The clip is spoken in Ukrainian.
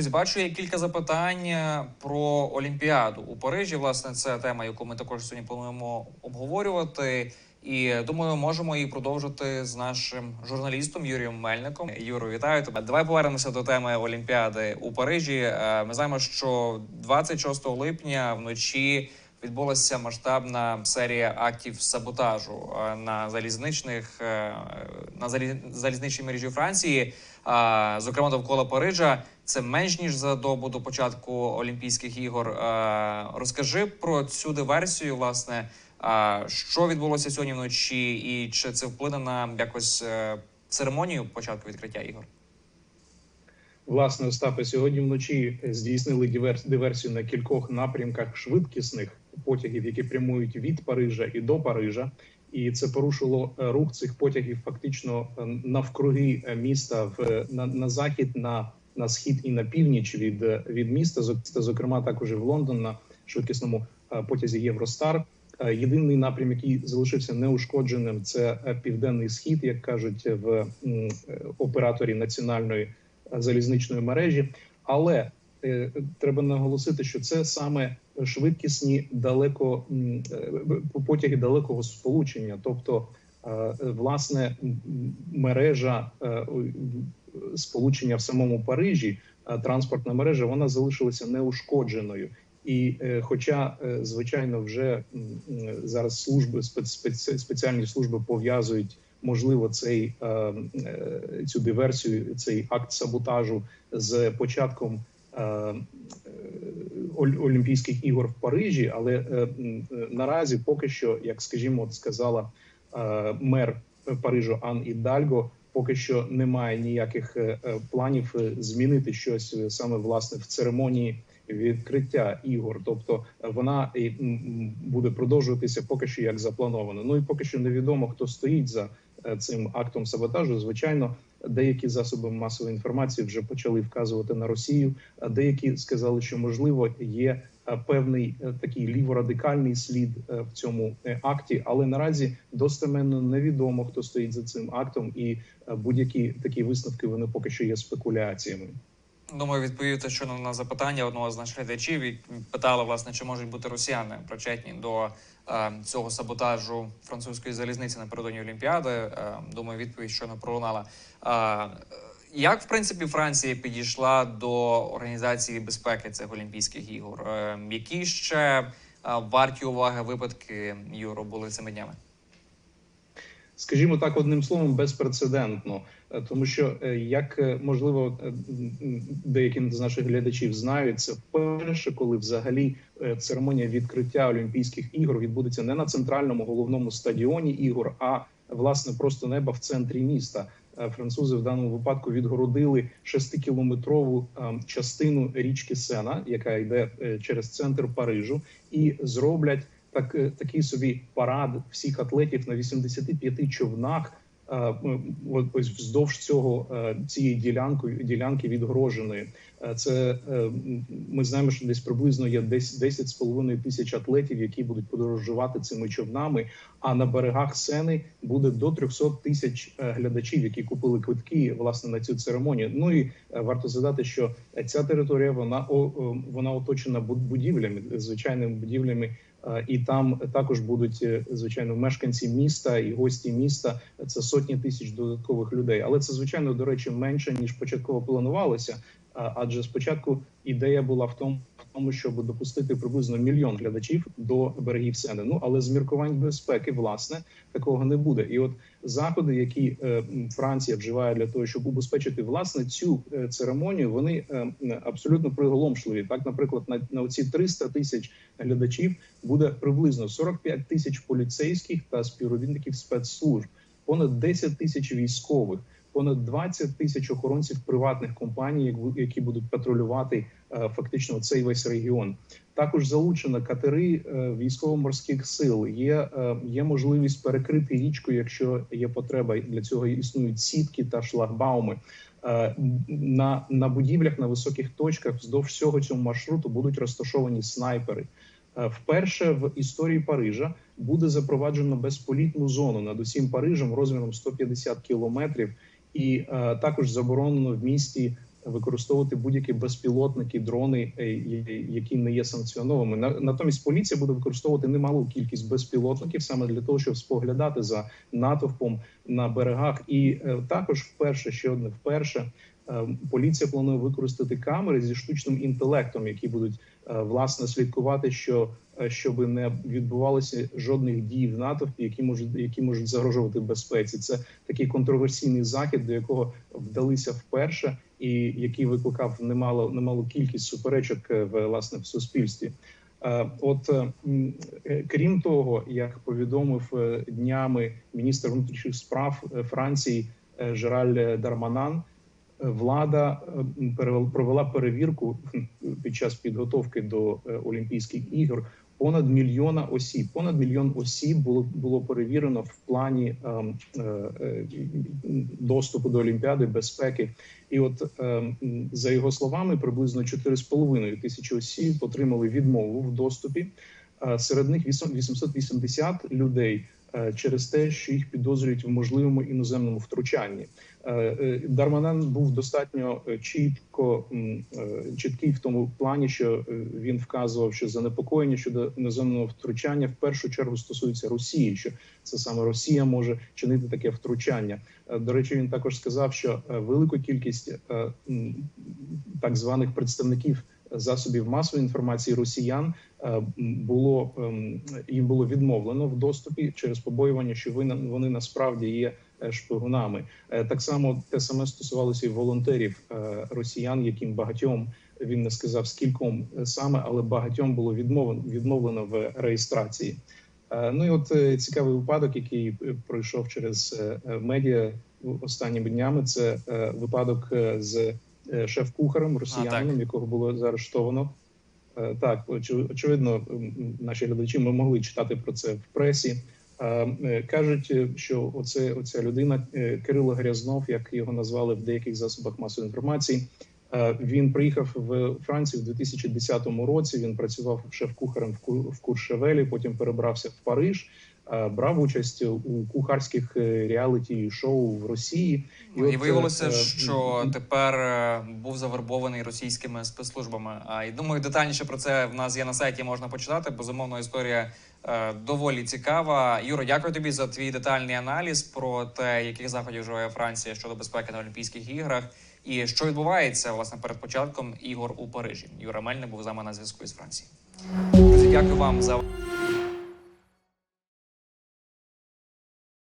Друзі, бачу є кілька запитань е, про Олімпіаду у Парижі. Власне, це тема, яку ми також сьогодні плануємо обговорювати. І думаю, можемо її продовжити з нашим журналістом Юрієм Мельником. Юро, вітаю тебе. Давай повернемося до теми Олімпіади у Парижі. Е, Ми знаємо, що 26 липня вночі відбулася масштабна серія актів саботажу е, на залізничних на залі- залізничній мережі Франції. Зокрема, довкола Парижа. Це менш ніж за добу до початку Олімпійських ігор. Е, Розкажи про цю диверсію, власне, що відбулося сьогодні вночі, і чи це вплине на якось е, церемонію початку відкриття ігор? Власне, Остапе, сьогодні вночі здійснили дивер- диверсію на кількох напрямках швидкісних потягів, які прямують від Парижа і до Парижа. І це порушило е, рух цих потягів фактично е, навкруги е, міста в е, на, на захід, на, на схід і на північ від, е, від міста. Зокрема, також і в Лондон на швидкісному е, потязі Євростар. Е, Єдиний напрям, який залишився неушкодженим, це південний схід, як кажуть в операторі національної залізничної мережі. Але треба наголосити, що це саме швидкісні далеко потяги далекого сполучення, тобто власне мережа сполучення в самому Парижі, е, транспортна мережа, вона залишилася неушкодженою. І е, хоча, е, звичайно, вже м, зараз служби спец- спец- спеціальні служби пов'язують можливо цей е, е, цю диверсію, цей акт саботажу з початком е, е, Олімпійських ігор в Парижі, але е, е, наразі поки що, як скажімо, сказала е, мер Парижу Ан Ідальго, поки що немає ніяких е, е, планів е, змінити щось саме власне в церемонії відкриття ігор. Тобто вона буде продовжуватися поки що як заплановано. Ну і поки що невідомо хто стоїть за цим актом саботажу. Звичайно, деякі засоби масової інформації вже почали вказувати на Росію. а Деякі сказали, що можливо є певний е, такий ліворадикальний слід е, в цьому е, акті, але наразі достеменно невідомо хто стоїть за цим актом, і е, будь-які такі висновки вони поки що є спекуляціями. Думаю, відповів те, що на запитання одного з наших глядачів і питали, власне, чи можуть бути росіяни причетні до е, цього саботажу французької залізниці напередодні Олімпіади. Е, думаю, відповідь щойно пролунала. Е, як в принципі Франція підійшла до організації безпеки цих Олімпійських ігор? Е, які ще е, варті уваги випадки Юро були цими днями? скажімо так, одним словом, безпрецедентно, Е, тому що е, як можливо деякі з наших глядачів знають, це вперше, коли взагалі церемонія відкриття Олімпійських ігор відбудеться не на центральному головному стадіоні ігор, а власне просто неба в центрі міста. Е, Французи в даному випадку відгородили шестикілометрову е, частину річки Сена, яка йде е, через центр Парижу, і зроблять так, такий собі парад всіх атлетів на 85 човнах. Е, от ось вздовж цього е, цієї ділянки ділянки відгороженої. Е, Це е, ми знаємо, що десь приблизно є десь 10,5 тисяч атлетів, які будуть подорожувати цими човнами. А на берегах сени буде до 300 тисяч е, глядачів, які купили квитки власне на цю церемонію. Ну і е, варто згадати, що ця територія вона вона оточена буд- будівлями, звичайними будівлями. Е, І там також будуть е, звичайно мешканці міста і гості міста. Це сотні тисяч додаткових людей. Але це звичайно до речі менше ніж початково планувалося. Адже спочатку ідея була в тому, в тому, щоб допустити приблизно мільйон глядачів до берегів Сени. Ну але з міркувань безпеки, власне, такого не буде. І от заходи, які е, Франція вживає для того, щоб убезпечити власне цю е, церемонію, вони е, абсолютно приголомшливі. Так, наприклад, на, на оці 300 тисяч глядачів буде приблизно 45 тисяч поліцейських та співробітників спецслужб, понад 10 тисяч військових, понад 20 тисяч охоронців приватних компаній, як- які будуть патрулювати е, фактично цей весь регіон. Також залучено катери е, військово-морських сил. Є, е, є можливість перекрити річку, якщо є потреба. Для цього існують сітки та шлагбауми. На, на будівлях на високих точках вздовж всього цього маршруту будуть розташовані снайпери. Вперше в історії Парижа буде запроваджено безполітну зону над усім Парижем розміром 150 кілометрів, і е, також заборонено в місті використовувати будь-які безпілотники, дрони, е, які не є санкціонованими. На- Натомість поліція буде використовувати немалу кількість безпілотників саме для того, щоб споглядати за натовпом на берегах. І е, також вперше ще одне вперше. Поліція планує використати камери зі штучним інтелектом, які будуть власне слідкувати, що е, щоб не відбувалося жодних дій в натовпі, які можуть які можуть загрожувати безпеці. Це такий контроверсійний захід, до якого вдалися вперше, і який викликав немало немалу кількість суперечок е, в власне в суспільстві. Е, От е, е, крім того, як повідомив е, днями міністр внутрішніх справ е, Франції е, Жераль Дарманан, е, влада е, провела перевірку під час підготовки до е, Олімпійських ігор. Понад мільйона осіб, понад мільйон осіб було було перевірено в плані ем, е, е, доступу до Олімпіади, безпеки. І от ем, за його словами, приблизно 4,5 тисячі осіб отримали відмову в доступі. Е, Серед них вісім- 880 людей е, через те, що їх підозрюють в можливому іноземному втручанні. Е, е, Дарманан був достатньо е, чітко е, чіткий в тому плані, що е, він вказував, що занепокоєння щодо іноземного втручання в першу чергу стосується Росії, що це саме Росія може чинити таке втручання. Е, До речі, він також сказав, що е, велику кількість е, так званих представників засобів масової інформації росіян е, було ем, їм було відмовлено в доступі через побоювання, що вони, насправді є е, шпигунами. Е, Так само те саме стосувалося і волонтерів росіян, яким багатьом він не сказав скільком саме, але багатьом було відмовлено відмовлено в реєстрації. Ну і от цікавий випадок, який пройшов через медіа останніми днями. Це випадок з шеф-кухарем росіянином, якого було заарештовано. Е, Так, очевидно, наші глядачі ми могли читати про це в пресі. Е, е, Кажуть, е, що оце оця людина е, Кирило Грязнов, як його назвали в деяких засобах масової інформації. е, Він приїхав в Францію в 2010 році. Він працював шеф-кухарем в Ку- в Куршевелі, потім перебрався в Париж, е, брав участь у кухарських е, реаліті-шоу в Росії. І, от, виявилося, е, що тепер е, був завербований російськими спецслужбами. А і думаю, детальніше про це в нас є на сайті. Можна почитати. Безумовно, історія е, доволі цікава. Юро, дякую тобі за твій детальний аналіз про те, яких заходів вживає Франція щодо безпеки на Олімпійських іграх, і що відбувається власне перед початком ігор у Парижі. Юра Мельник був з нами на зв'язку із Франції. Друзі, дякую вам за.